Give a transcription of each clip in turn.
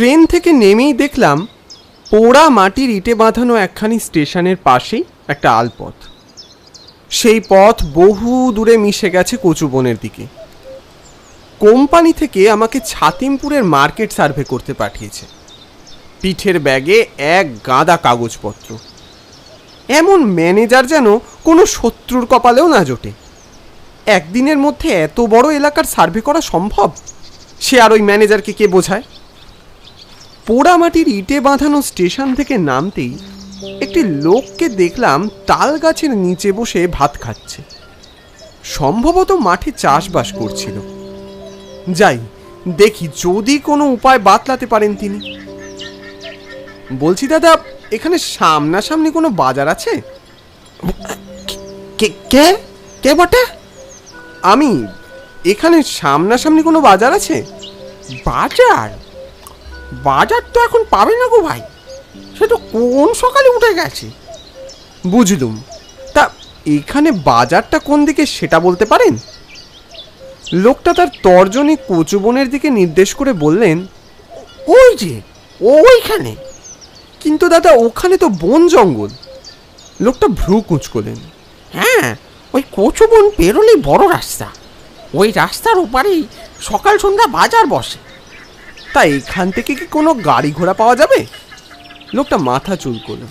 Train থেকে নেমেই দেখলাম পোড়া মাটির ইটে বাঁধানো একখানি স্টেশনের পাশেই একটা আলপথ। সেই পথ বহু দূরে মিশে গেছে কচুবনের দিকে। কোম্পানি থেকে আমাকে ছাতিমপুরের মার্কেট সার্ভে করতে পাঠিয়েছে। পিঠের ব্যাগে এক গাদা কাগজপত্র। এমন ম্যানেজার যেন কোনো শত্রুর কপালেও না জোটে। একদিনের মধ্যে এত বড় এলাকার সার্ভে করা সম্ভব? সে আর ওই ম্যানেজারকে কে বোঝায়? পোড়ামাটির ইটে বাঁধানো স্টেশন থেকে নামতেই একটি লোককে দেখলাম তাল গাছের নিচে বসে ভাত খাচ্ছে। সম্ভবত মাঠে চাষবাস করছিল। যাই, দেখি যদি কোনো উপায় বাতলাতে পারেন তিনি। বলছি, দাদা, এখানে সামনাসামনি কোনো বাজার আছে? কে কে কে বটে? আমি, এখানে সামনাসামনি কোনো বাজার আছে? বাজার? বাজার তো এখন পাবে না গো ভাই। সে তো কোন সকালে উঠে গেছে? বুঝলুম। তা এখানে বাজারটা কোন দিকে সেটা বলতে পারেন? লোকটা তার তর্জনী কচুবনের দিকে নির্দেশ করে বললেন, ওই যে, ওইখানে। কিন্তু দাদা, ওখানে তো বন জঙ্গল। লোকটা ভ্রু কুঁচকলেন হ্যাঁ ওই কচুবন পেরোলেই বড় রাস্তা। ওই রাস্তার ওপারেই সকাল সন্ধ্যা বাজার বসে। তা এখান থেকে কি কোনো গাড়ি ঘোড়া পাওয়া যাবে? লোকটা মাথা চুল করল।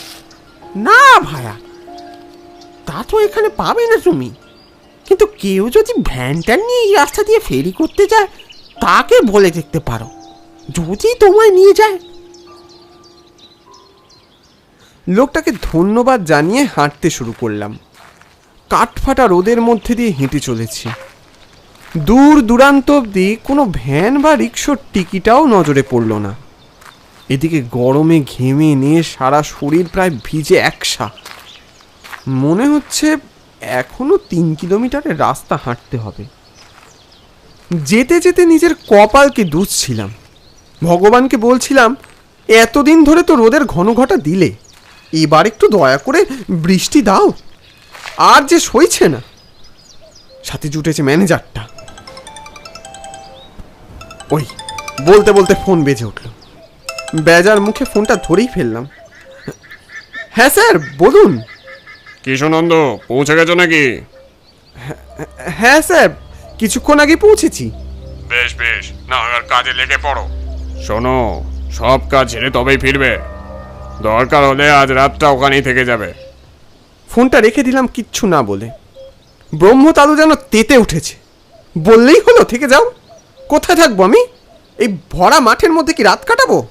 না ভায়া, তা তো এখানে পাবে না তুমি। কিন্তু কেউ যদি ভ্যানটা নিয়ে এই রাস্তা দিয়ে ফেরি করতে যায়, তাকে বলে দেখতে পারো, যদি তোমায় নিয়ে যায়। লোকটাকে ধন্যবাদ জানিয়ে হাঁটতে শুরু করলাম। কাঠফাটা রোদের মধ্যে দিয়ে হেঁটে চলেছি। দূর দূরান্ত অবধি কোনো ভ্যান বা রিক্সোর টিকিটাও নজরে পড়ল না। এদিকে গরমে ঘেমে নিয়ে সারা শরীর প্রায় ভিজে একসা। মনে হচ্ছে এখনও তিন কিলোমিটারের রাস্তা হাঁটতে হবে। যেতে যেতে নিজের কপালকে দুধছিলাম ভগবানকে বলছিলাম, এতদিন ধরে তো রোদের ঘন ঘটা দিলে, এবার একটু দয়া করে বৃষ্টি দাও। আর যে সইছে না, সাথে জুটেছে ম্যানেজারটা। ওই বলতে বলতে ফোন বেজে উঠল। বেজার মুখে ফোনটা ধরেই ফেললাম। হ্যাঁ স্যার বলুন। কিশোনন্দ পৌঁছে গেছো নাকি? হ্যাঁ স্যার কিছুক্ষণ আগে পৌঁছেছি। বেশ বেশ না আর কাজে লেগে পড়ো। শোনো সব কাজ ছেড়ে তবেই ফিরবে। দরকার হলে আজ রাতটা ওখানেই থেকে যাবে। ফোনটা রেখে দিলাম কিচ্ছু না বলে। ব্রহ্মতালু যেন তেতে উঠেছে। বললেই হলো থেকে যাও। কোথায় থাকব আমি? এই ভরা মাঠের মধ্যে কি রাত কাটাবো?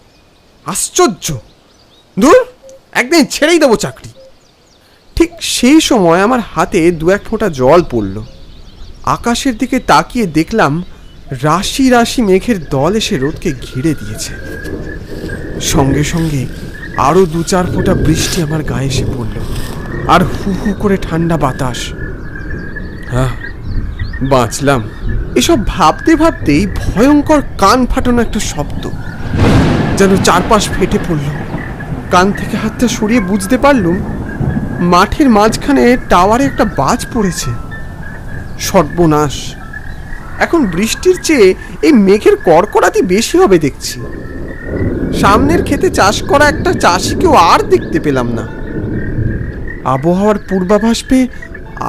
আশ্চর্য। দূর একদিন ছেড়েই দেবো চাকরি। ঠিক সেই সময় আমার হাতে দু এক ফোঁটা জল পড়ল। আকাশের দিকে তাকিয়ে দেখলাম রাশি রাশি মেঘের দল এসে রোদকে ঘিরে দিয়েছে। সঙ্গে সঙ্গে আরও দু চার ফোঁটা বৃষ্টি আমার গায়ে এসে পড়ল। আর হু হু করে ঠান্ডা বাতাস। হ্যাঁ বাঁচলাম। এসব ভাবতে ভাবতেই ভয়ঙ্কর কান ফাটানো একটা শব্দ যেন চারপাশ ফেটে পড়ল। কান থেকে হাতটা সরিয়ে বুঝতে পারলুম মাঠের মাঝখানে টাওয়ারে একটা বাজ পড়েছে। সর্বনাশ। এখন বৃষ্টির চেয়ে এই মেঘের কড়কড়াতি বেশি হবে দেখছি। সামনের ক্ষেতে চাষ করা একটা চাষিকেও আর দেখতে পেলাম না। আবহাওয়ার পূর্বাভাস পেয়ে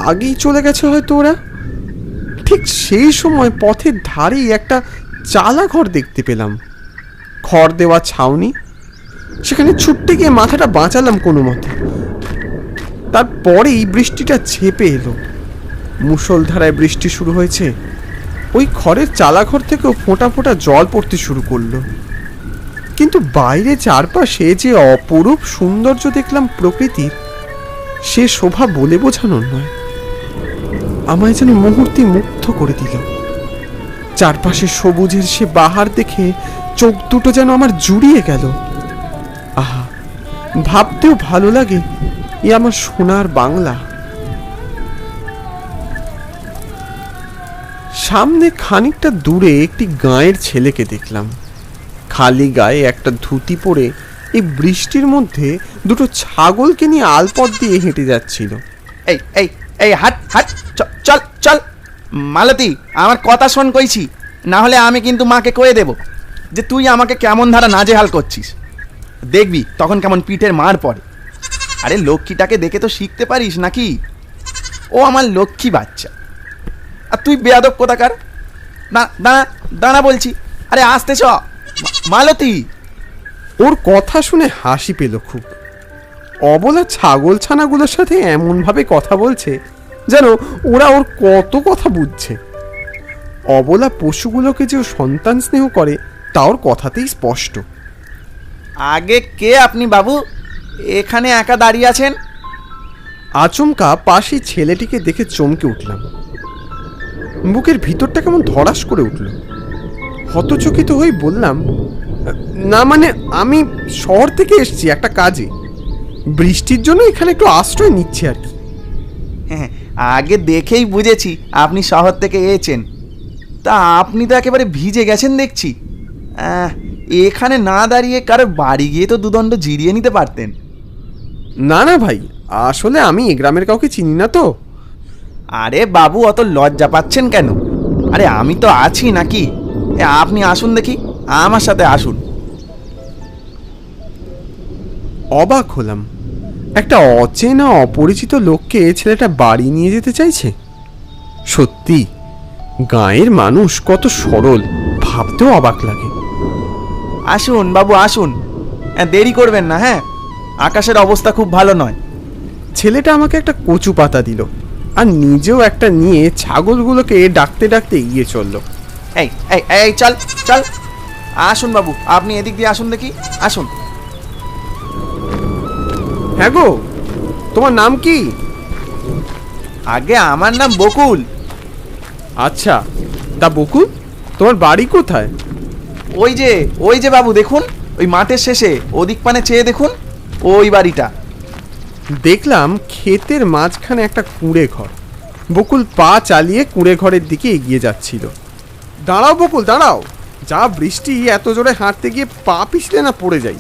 আগেই চলে গেছে হয়তো ওরা। ঠিক সেই সময় পথের ধারেই একটা চালা ঘর দেখতে পেলাম। খড় দেওয়া ছাউনি, সেখানে ছুটতে গিয়ে মাথাটা বাঁচালাম কোনো মতে। তারপরেই বৃষ্টিটা ছেপে এলো। মুষলধারায় বৃষ্টি শুরু হয়েছে। ওই খড়ের চালাঘর থেকেও ফোঁটা ফোঁটা জল পড়তে শুরু করল। কিন্তু বাইরে চারপাশে যে অপরূপ সৌন্দর্য দেখলাম প্রকৃতির, সে শোভা বলে বোঝানোর নয়। আমায় যেন মুহূর্তে মুগ্ধ করে দিল। চারপাশে সবুজের সে বাহার দেখে চোখ দুটো যেন আমার জুড়িয়ে গেল। আহা, ভাবতেও ভালো লাগে এ আমার সোনার বাংলা। সামনে খানিকটা দূরে একটি গাঁয়ের ছেলেকে দেখলাম। খালি গায়ে একটা ধুতি পরে এই বৃষ্টির মধ্যে দুটো ছাগলকে নিয়ে আলপথ দিয়ে হেঁটে যাচ্ছিল। এই এই এই, হাট হাট মালতী, আমার কথা শোন কইছি না হলে আমি কিন্তু মাকে কয়ে দেব যে তুই আমাকে কেমন ধারা নাজেহাল করছিস। দেখবি তখন কেমন পিঠের মার পড়ে। আরে লক্ষ্মীটাকে দেখে তো শিখতে পারিস নাকি? ও আমার লক্ষ্মী বাচ্চা। আর তুই বেয়াদব কোথাকার? দাঁড়া দাঁড়া বলছি, আরে আসতে চ। মালতী। ওর কথা শুনে হাসি পেল খুব। অবলা ছাগল ছানাগুলোর সাথে এমনভাবে কথা বলছে যেন ওরা ওর কত কথা বুঝছে। অবলা পশুগুলোকে যে সন্তান স্নেহ করে তা ওর কথাতেই স্পষ্ট। আগে কে আপনি বাবু? এখানে একা দাঁড়িয়ে আছেন? আচমকা পাশে ছেলেটিকে দেখে চমকে উঠলাম। বুকের ভিতরটা কেমন ধরাস করে উঠল। হতচকিত হয়ে বললাম না মানে আমি শহর থেকে এসেছি একটা কাজে। বৃষ্টির জন্য এখানে একটু আশ্রয় নিচ্ছি আর কি। হ্যাঁ আগে দেখেই বুঝেছি আপনি শহর থেকে এসেছেন। তা আপনি তো একেবারে ভিজে গেছেন দেখছি। এখানে না দাঁড়িয়ে কারোর বাড়ি গিয়ে তো দুদণ্ড জিরিয়ে নিতে পারতেন। না না ভাই আসলে আমি এ গ্রামের কাউকে চিনি না তো। আরে বাবু অত লজ্জা পাচ্ছেন কেন? আরে আমি তো আছি নাকি? এ, আপনি আসুন দেখি আমার সাথে আসুন। অবাক হলাম। একটা অচেনা অপরিচিত লোককে ছেলেটা বাড়ি নিয়ে যেতে চাইছে? সত্যি গাঁয়ের মানুষ কত সরল ভাবতেও অবাক লাগে। আসুন বাবু আসুন। দেরি করবেন না হ্যাঁ? আকাশের অবস্থা খুব ভালো নয়। ছেলেটা আমাকে একটা কচু পাতা দিল আর নিজেও একটা নিয়ে ছাগলগুলোকে ডাকতে ডাকতে এগিয়ে চলল। এই এই এই চল চল। আসুন বাবু আপনি এদিক দিয়ে আসুন দেখি। আসুন। হ্যাঁ গো তোমার নাম কি? আগে আমার নাম বকুল। আচ্ছা তা বকুল তোমার বাড়ি কোথায়? ওই যে ওই যে বাবু দেখুন ওই মাঠের শেষে ওদিক পানে চেয়ে দেখুন ওই বাড়িটা। দেখলাম ক্ষেতের মাঝখানে একটা কুঁড়ে ঘর। বকুল পা চালিয়ে কুঁড়ে ঘরের দিকে এগিয়ে যাচ্ছিল। দাঁড়াও বকুল দাঁড়াও যা বৃষ্টি এত জোরে হাঁটতে গিয়ে পা পিছলে না পড়ে যাই।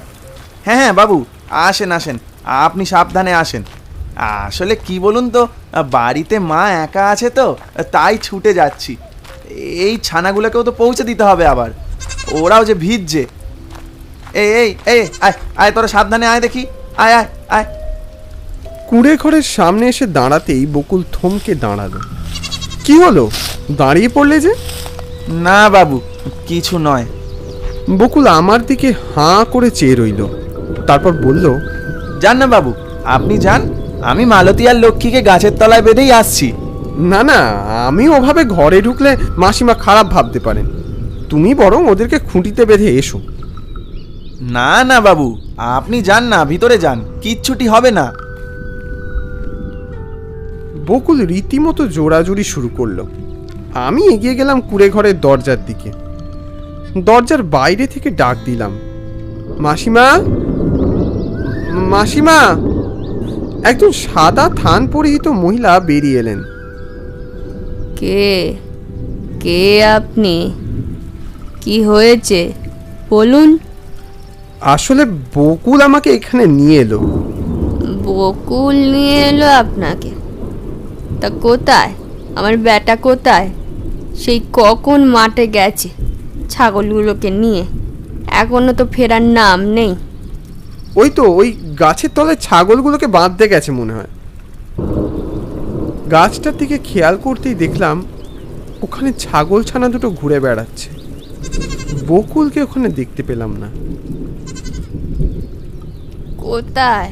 হ্যাঁ হ্যাঁ বাবু আসেন আসেন। আপনি সাবধানে আসেন। আসলে কি বলুন তো বাড়িতে মা একা আছে তো তাই ছুটে যাচ্ছি। এই ছানাগুলোকেও তো পৌঁছে দিতে হবে আবার। ওরাও যে ভিজছে। এই এই এই আয় আয় তোরা সাবধানে আয় দেখি। আয় আয় আয়। কুঁড়ে ঘরের সামনে এসে দাঁড়াতেই বকুল থমকে দাঁড়াল। কি হলো? দাঁড়িয়ে পড়লে যে? না বাবু কিছু নয়। বকুল আমার দিকে হাঁ করে চেয়ে রইল। তারপর বলল যান না বাবু আপনি যান। আমি মালতী আর লক্ষ্মীকে গাছের তলায় বেঁধেই আসছি। না না আমি ওভাবে ঘরে ঢুকলে মাসিমা খারাপ ভাবতে পারেন। তুমি বরং ওদেরকে খুঁটিতে বেঁধে এসো। না না বাবু আপনি যান না ভিতরে যান কিচ্ছুটি হবে না। বকুল রীতিমতো জোড়াজুড়ি শুরু করল। আমি এগিয়ে গেলাম কুড়ে ঘরের দরজার দিকে। দরজার বাইরে থেকে ডাক দিলাম। মাসিমা? মাসিমা একজন সাদা থান পরিহিত মহিলা বেরিয়ে এলেন। কে? কে আপনি? কি হয়েছে? বলুন। আসলে বকুল আমাকে এখানে নিয়ে এলো। বকুল নিয়ে এলো আপনাকে? তা কোথায়? আমার বেটা কোথায়? সেই কখন মাঠে গেছে ছাগলগুলোকে নিয়ে? এখনও তো ফেরার নাম নেই। ওই তো ওই গাছের তলায় ছাগলগুলোকে বাঁধতে গেছে মনে হয়। গাছটার দিকে খেয়াল করতেই দেখলাম ওখানে ছাগল ছানা দুটো ঘুরে বেড়াচ্ছে। বকুলকে ওখানে দেখতে পেলাম না। কোথায়?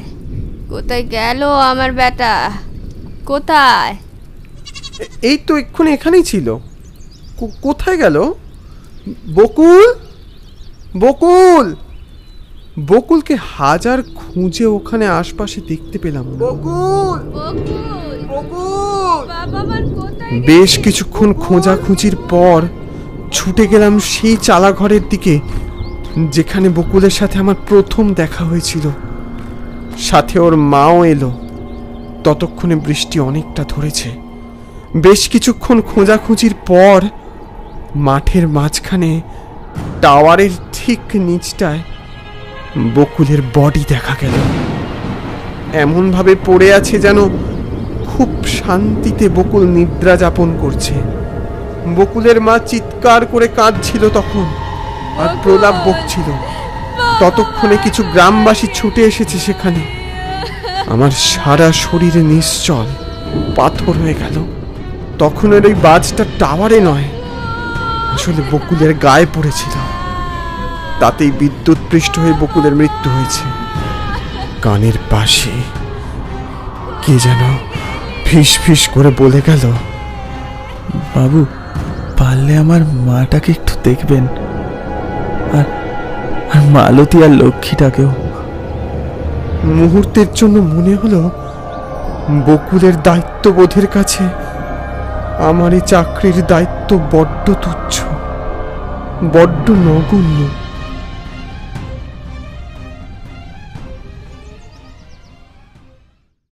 কোথায় গেল আমার বেটা কোথায়? এই তো এক্ষুনি এখানেই ছিল। কোথায় গেল? বকুল? বকুল! বকুলকে হাজার খুঁজে ওখানে আশপাশে দেখতে পেলাম না। বকুল! বাবা আমার কোথায় বেশ কিছুক্ষণ খোঁজাখুঁজির পর ছুটে গেলাম সেই চালা ঘরের দিকে যেখানে বকুলের সাথে আমার প্রথম দেখা হয়েছিল। সাথে ওর মাও এলো। ততক্ষণে বৃষ্টি অনেকটা ধরেছে। বেশ কিছুক্ষণ খোঁজাখুঁজির পর মাঠের মাঝখানে টাওয়ারের ঠিক নিচটায় বকুলের বডি দেখা গেল। এমনভাবে পড়ে আছে যেন খুব শান্তিতে বকুল নিদ্রা যাপন করছে। বকুলের মা চিৎকার করে কাঁদছিল তখন আর প্রলাপ বকছিল। ততক্ষণে কিছু গ্রামবাসী ছুটে এসেছে সেখানে। আমার সারা শরীরে নিশ্চল পাথর হয়ে গেল। তখনের ওই বাজটা টাওয়ারে নয় আসলে বকুলের গায়ে পড়েছিল। তাতেই বিদ্যুৎ পৃষ্ঠ হয়ে বকুলের মৃত্যু হয়েছে। কানের পাশে কে যেন ফিস ফিস করে বলে গেল, বাবু, পারলে আমার মাটাকে একটু দেখবেন। আর আর মালতী আর লক্ষ্মীটাকেও। মুহূর্তের জন্য মনে হলো, বকুলের দায়িত্ববোধের কাছে আমার এই চাকরির দায়িত্ব বড্ড তুচ্ছ, বড্ড নগণ্য।